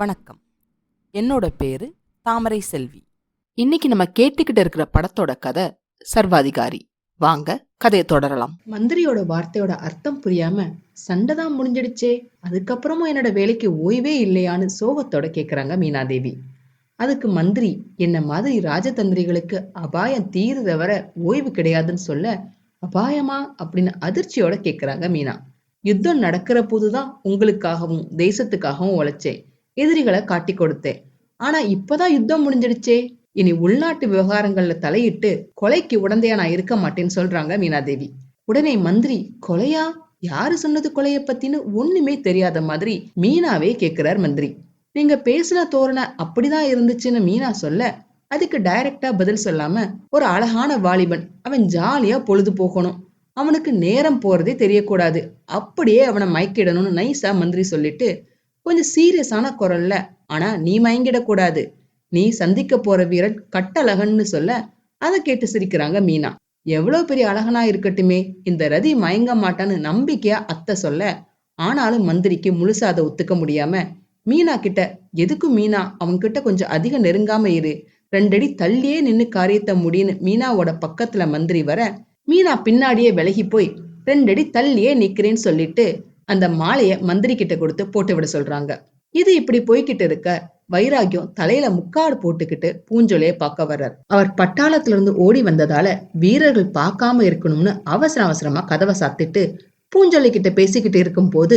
வணக்கம். என்னோட பேரு தாமரை செல்வி. இன்னைக்கு நம்ம கேட்டுக்கிட்டு இருக்கிற படத்தோட கதை சர்வாதிகாரி. வாங்க கதையை தொடரலாம். மந்திரியோட வார்த்தையோட அர்த்தம் புரியாம சண்டை தான் முடிஞ்சிடுச்சே. அதுக்கப்புறமும் என்னோட வேலைக்கு ஓய்வே இல்லையான்னு சோகத்தோட கேக்குறாங்க மீனாதேவி. அதுக்கு மந்திரி என்ன மாதிரி ராஜதந்திரிகளுக்கு அபாயம் தீருத வர ஓய்வு கிடையாதுன்னு சொல்ல அபாயமா? அப்படின்னு அதிர்ச்சியோட கேக்குறாங்க மீனா. யுத்தம் நடக்கிற போதுதான் உங்களுக்காகவும் தேசத்துக்காகவும் உழைச்சேன். எதிரிகளை காட்டி கொடுத்தேன். ஆனா இப்பதான் யுத்தம் முடிஞ்சிடுச்சே. இனி உள்நாட்டு விவகாரங்கள்ல தலையிட்டு கொலைக்கு உடந்தையா நான் இருக்க மாட்டேன்னு சொல்றாங்க மீனாதேவி. உடனே மந்திரி கொலையா? யாரு சொன்னது கொலைய பத்தின்னு ஒண்ணுமே தெரியாத மாதிரி மீனாவே கேக்குறார் மந்திரி. நீங்க பேசின தோரணை அப்படிதான் இருந்துச்சுன்னு மீனா சொல்ல அதுக்கு டைரக்டா பதில் சொல்லாம ஒரு அழகான வாலிபன் அவன் ஜாலியா பொழுது போகணும். அவனுக்கு நேரம் போறதே தெரியக்கூடாது. அப்படியே அவனை மயக்கிடணும்னு நைஸா மந்திரி சொல்லிட்டு கொஞ்சம் சீரியஸான குரல்ல. ஆனா நீ மயங்கிடக்கூடாது நீ சந்திக்க போற வீரன் கட்டழகன்னு சொல்ல அதை கேட்டு சிரிக்கிறாங்க மீனா. எவ்வளவு பெரிய அழகனா இருக்கட்டுமே இந்த ரதி மயங்க மாட்டான்னு நம்பிக்கையா அத்தை சொல்ல ஆனாலும் மந்திரிக்கு முழுசா அதை ஒத்துக்க முடியாம மீனா கிட்ட எதுக்கும் மீனா? அவன்கிட்ட கொஞ்சம் அதிக நெருங்காம இரு. ரெண்டடி தள்ளியே நின்னு காரியத்தை முடியுன்னு மீனாவோட பக்கத்துல மந்திரி வர மீனா பின்னாடியே விலகி போய் ரெண்டடி தள்ளியே நிக்கிறேன்னு சொல்லிட்டு அந்த மாலையை மந்திரி கிட்ட கொடுத்து போட்டு விட சொல்றாங்க. இது இப்படி போய்கிட்டு இருக்க வைராகியம் தலையில முக்காடு போட்டுக்கிட்டு பூஞ்சொலிய பார்க்க வர்றார். அவர் பட்டாளத்துல இருந்து ஓடி வந்ததால வீரர்கள் பார்க்காம இருக்கணும்னு அவசர அவசரமா கதவை சாத்திட்டு பூஞ்சொலி கிட்ட பேசிக்கிட்டு இருக்கும் போது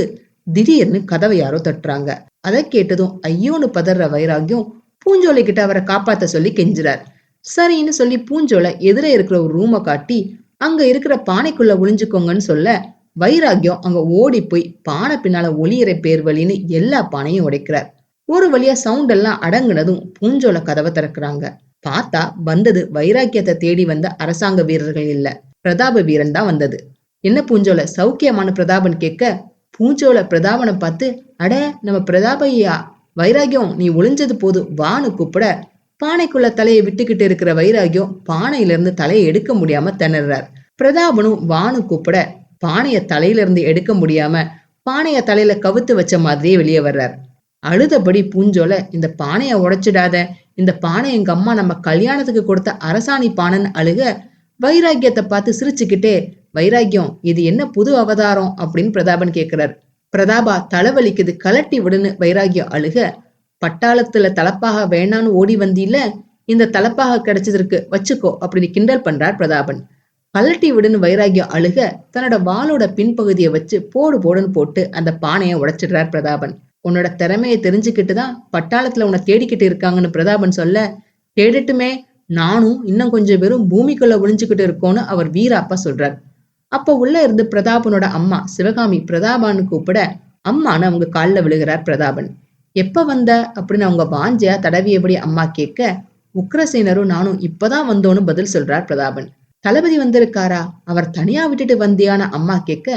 திடீர்னு கதவை யாரோ தட்டுறாங்க. அதை கேட்டதும் ஐயோன்னு பதற வைராகியம் பூஞ்சோலை கிட்ட அவரை காப்பாத்த சொல்லி கெஞ்சுறார். சரின்னு சொல்லி பூஞ்சோலை எதிர இருக்கிற ஒரு ரூமை காட்டி அங்க இருக்கிற பானைக்குள்ள ஒளிஞ்சுக்கோங்கன்னு சொல்ல வைராகியம் அங்க ஓடி போய் பானை பின்னால ஒளியற பேர் வழின்னு எல்லா பானையும் உடைக்கிறார். ஒரு வழியா சவுண்ட் எல்லாம் அடங்குனதும் பூஞ்சோல கதவை திறக்கிறாங்க. பார்த்தா வந்தது வைராக்கியத்தை தேடி வந்த அரசாங்க வீரர்கள் இல்ல. பிரதாப வீரன் தான் வந்தது. என்ன பூஞ்சோல சௌக்கியமான பிரதாபன் கேட்க பூஞ்சோல பிரதாபனை பார்த்து அட நம்ம பிரதாபையா வைராகியம் நீ ஒளிஞ்சது போது வான்னு கூப்பிட பானைக்குள்ள தலையை விட்டுக்கிட்டு இருக்கிற வைராகியம் பானையில இருந்து தலையை எடுக்க முடியாம திணறார். பிரதாபனும் வானு கூப்பிட பானைய தலையிலிருந்து எடுக்க முடியாம பானைய தலையில கவுத்து வச்ச மாதிரியே வெளியே வர்றார். அழுதபடி பூஞ்சோல இந்த பானைய உடைச்சிடாத இந்த பானை எங்க அம்மா நம்ம கல்யாணத்துக்கு கொடுத்த அரசாணி பானைன்னு அழுக வைராக்கியத்தை பார்த்து சிரிச்சுக்கிட்டே வைராக்கியம் இது என்ன புது அவதாரம் அப்படின்னு பிரதாபன் கேட்கிறார் பிரதாபா தலைவலிக்குது கலட்டி விடுன்னு வைராகியம் அழுக பட்டாளத்துல தலப்பாக வேணான்னு ஓடி வந்தீல இந்த தலப்பாக கிடைச்சதற்கு வச்சுக்கோ அப்படின்னு கிண்டல் பண்றார் பிரதாபன். கலட்டி விடுன்னு வைராகியம் அழுக தன்னோட வாளோட பின்பகுதியை வச்சு போடு போடுன்னு போட்டு அந்த பானையை உடைச்சிடுறார் பிரதாபன். உன்னோட திறமையை தெரிஞ்சுக்கிட்டு தான் பட்டாளத்துல உன்னை தேடிக்கிட்டு இருக்காங்கன்னு பிரதாபன் சொல்ல தேடிட்டுமே நானும் இன்னும் கொஞ்சம் பேரும் பூமிக்குள்ள ஒளிஞ்சுக்கிட்டு இருக்கோன்னு அவர் வீராப்பா சொல்றார். அப்ப உள்ள இருந்து பிரதாபனோட அம்மா சிவகாமி பிரதாபான்னு கூப்பிட அம்மான்னு அவங்க காலில் விழுகிறார் பிரதாபன். எப்ப வந்த? அப்படின்னு அவங்க வாஞ்சியா தடவியபடி அம்மா கேட்க உக்ரசேனரும் நானும் இப்பதான் வந்தோன்னு பதில் சொல்றார் பிரதாபன். தளபதி வந்திருக்காரா? அவர் தனியா விட்டுட்டு வந்தியான அம்மா கேட்க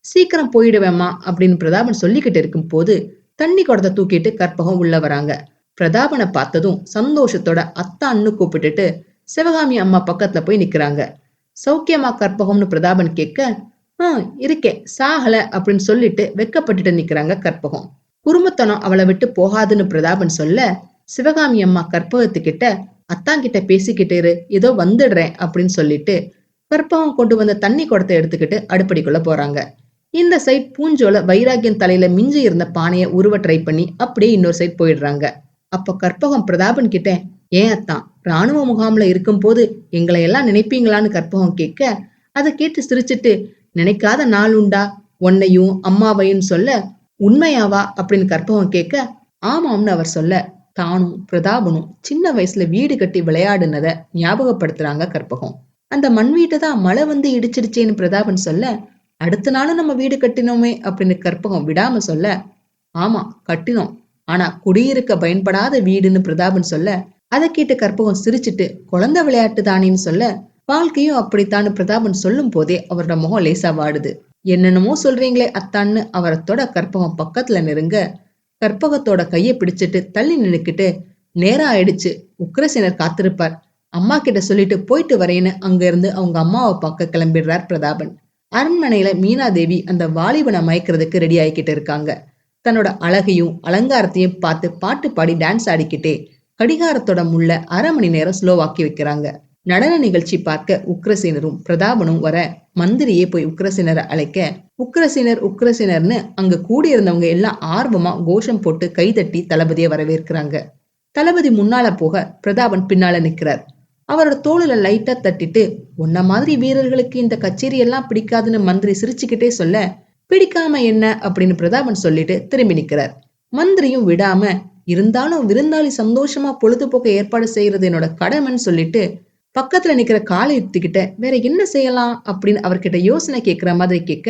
சீக்கிரம் போயிடுவேம்மா அப்படின்னு பிரதாபன் சொல்லிக்கிட்டு இருக்கும் போது தண்ணி குடத்தை தூக்கிட்டு கற்பகம் உள்ள வராங்க. பிரதாபனை பார்த்ததும் சந்தோஷத்தோட அத்தான்னு கூப்பிட்டுட்டு சிவகாமி அம்மா பக்கத்துல போய் நிக்கிறாங்க. சௌக்கியமா கற்பகம்னு பிரதாபன் கேட்க ஹம் இருக்கேன் சாகல அப்படின்னு சொல்லிட்டு வெக்கப்பட்டுட்டு நிக்கிறாங்க கற்பகம். குறும்புத்தனம் அவளை விட்டு போகாதுன்னு பிரதாபன் சொல்ல சிவகாமி அம்மா கற்பகத்துக்கிட்ட அத்தாங்கிட்ட பேசிக்கிட்டு இரு ஏதோ வந்துடுறேன் அப்படின்னு சொல்லிட்டு கற்பகம் கொண்டு வந்த தண்ணி குடத்தை எடுத்துக்கிட்டு அடுப்படிக்குள்ள போறாங்க. இந்த சைட் பூஞ்சோல வைராகியன் தலையில மிஞ்சி இருந்த பானையை உருவ ட்ரை பண்ணி அப்படியே இன்னொரு சைட் போயிடுறாங்க. அப்போ கற்பகம் பிரதாபன் கிட்ட ஏன் அத்தான் ராணுவ முகாம்ல இருக்கும் போது எங்களை எல்லாம் நினைப்பீங்களான்னு கற்பகம் கேட்க அதை கேட்டு சிரிச்சிட்டு நினைக்காத நாள் உண்டா? உன்னையும் அம்மாவையும் சொல்ல உண்மையாவா? அப்படின்னு கற்பகம் கேட்க ஆமாம்னு அவர் சொல்ல தானும் பிரதாபனும் சின்ன வயசுல வீடு கட்டி விளையாடுனத ஞாபகப்படுத்துறாங்க கற்பகம். அந்த மண் வீட்டை தான் மழை வந்து இடிச்சிடுச்சேன்னு பிரதாபன் சொல்ல அடுத்த நாளும் நம்ம வீடு கட்டினோமே அப்படின்னு கற்பகம் விடாம சொல்ல ஆமா கட்டினோம். ஆனா குடியிருக்க பயன்படாத வீடுன்னு பிரதாபன் சொல்ல அதை கேட்டு கற்பகம் சிரிச்சிட்டு குழந்தை விளையாட்டு தானேன்னு சொல்ல வாழ்க்கையும் அப்படித்தான்னு பிரதாபன் சொல்லும் போதே அவரோட முகம் லேசா வாடுது. என்னென்னமோ சொல்றீங்களே அத்தான்னு அவரை தொட கற்பகம் பக்கத்துல நெருங்க கற்பகத்தோட கையை பிடிச்சிட்டு தள்ளி நின்னுக்கிட்டு நேரம் ஆயிடுச்சு உக்ரசேனர் காத்திருப்பார். அம்மா கிட்ட சொல்லிட்டு போயிட்டு வரேன்னு அங்க இருந்து அவங்க அம்மாவை பார்க்க கிளம்பிடுறார் பிரதாபன். அரண்மனையில மீனாதேவி அந்த வாலிபனை மயக்கிறதுக்கு ரெடி ஆகிக்கிட்டு இருக்காங்க. தன்னோட அழகையும் அலங்காரத்தையும் பார்த்து பாட்டு பாடி டான்ஸ் ஆடிக்கிட்டே கடிகாரத்தோட முள்ள அரை மணி நேரம் ஸ்லோவாக்கி வைக்கிறாங்க. நடன நிகழ்ச்சி பார்க்க உக்ரசேனரும் பிரதாபனும் வர மந்திரியே போய் உக்ரசேனரை அழைக்க உக்ரசேனர் உக்ரசேனர்னு அங்க கூடியிருந்தவங்க எல்லாம் ஆர்வமா கோஷம் போட்டு கைதட்டி தளபதியை வரவேற்கிறாங்க. தளபதி முன்னால போக பிரதாபன் பின்னால நிக்கிறார். அவரோட தோளுல லைட்டா தட்டிட்டு உன்ன மாதிரி வீரர்களுக்கு இந்த கச்சேரி எல்லாம் பிடிக்காதுன்னு மந்திரி சிரிச்சுக்கிட்டே சொல்ல பிடிக்காம என்ன? அப்படின்னு பிரதாபன் சொல்லிட்டு திரும்பி நிக்கிறார். மந்திரியும் விடாம இருந்தாலும் விருந்தாளி சந்தோஷமா பொழுதுபோக்க ஏற்பாடு செய்யறது என்னோட கடமைன்னு சொல்லிட்டு பக்கத்துல நிக்கிற காலயுக்திகிட்ட வேற என்ன செய்யலாம் அப்படின்னு அவர்கிட்ட யோசனை கேட்கிற மாதிரி கேட்க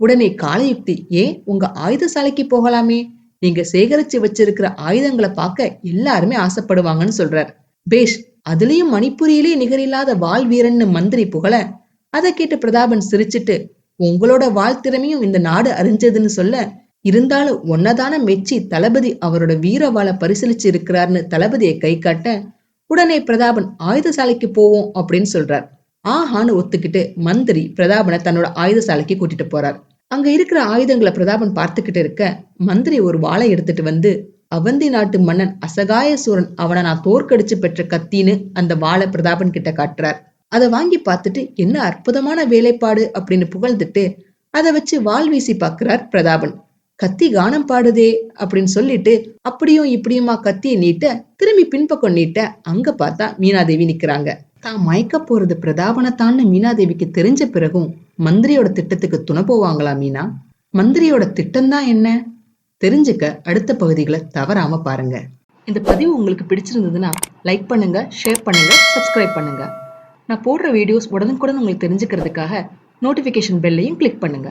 உடனே காலயுக்தி ஏன் உங்க ஆயுத சாலைக்கு போகலாமே. நீங்க சேகரிச்சு வச்சிருக்கிற ஆயுதங்களை பார்க்க எல்லாருமே ஆசைப்படுவாங்கன்னு சொல்றார். பேஷ் அதுலயும் மணிப்புரியிலே நிகரில்லாத வாள் வீரன்னு மந்திரி புகழ அதை கேட்டு பிரதாபன் சிரிச்சிட்டு உங்களோட வாழ்த்திறமையும் இந்த நாடு அறிஞ்சதுன்னு சொல்ல இருந்தாலும் ஒன்னதான மெச்சி தளபதி அவரோட வீரவாளை பரிசீலிச்சு இருக்கிறார்னு தளபதியை கை காட்ட உடனே பிரதாபன் ஆயுதசாலைக்கு போவோம் அப்படின்னு சொல்றார். ஆஹான்னு ஒத்துக்கிட்டு மந்திரி பிரதாபனை தன்னோட ஆயுதசாலைக்கு கூட்டிட்டு போறார். அங்க இருக்கிற ஆயுதங்களை பிரதாபன் பார்த்துக்கிட்டு இருக்க மந்திரி ஒரு வாழை எடுத்துட்டு வந்து அவந்தி நாட்டு மன்னன் அசகாய சூரன் அவனை நான் தோற்கடிச்சு பெற்ற கத்தின்னு அந்த வாழை பிரதாபன் கிட்ட காட்டுறார். அதை வாங்கி பார்த்துட்டு என்ன அற்புதமான வேலைப்பாடு அப்படின்னு புகழ்ந்துட்டு அதை வச்சு வாள் வீசி பார்க்கிறார் பிரதாபன். கத்தி கானம் பாடுதே அப்படின்னு சொல்லிட்டு அப்படியும் இப்படியுமா கத்தியை நீட்ட திரும்பி பின்பக்கம் நீட்ட அங்க பார்த்தா மீனாதேவி நிக்கிறாங்க. தான் மயக்க போறது பிரதாபனத்தான்னு மீனாதேவிக்கு தெரிஞ்ச பிறகும் மந்திரியோட திட்டத்துக்கு துணை போவாங்களா மீனா? மந்திரியோட திட்டம் தான் என்ன? தெரிஞ்சுக்க அடுத்த பகுதிகளை தவறாம பாருங்க. இந்த பதிவு உங்களுக்கு பிடிச்சிருந்ததுன்னா லைக் பண்ணுங்க ஷேர் பண்ணுங்க சப்ஸ்கிரைப் பண்ணுங்க. நான் போடுற வீடியோஸ் உடனுக்குடன் உங்களுக்கு தெரிஞ்சுக்கிறதுக்காக நோட்டிபிகேஷன் பெல்லையும் கிளிக் பண்ணுங்க.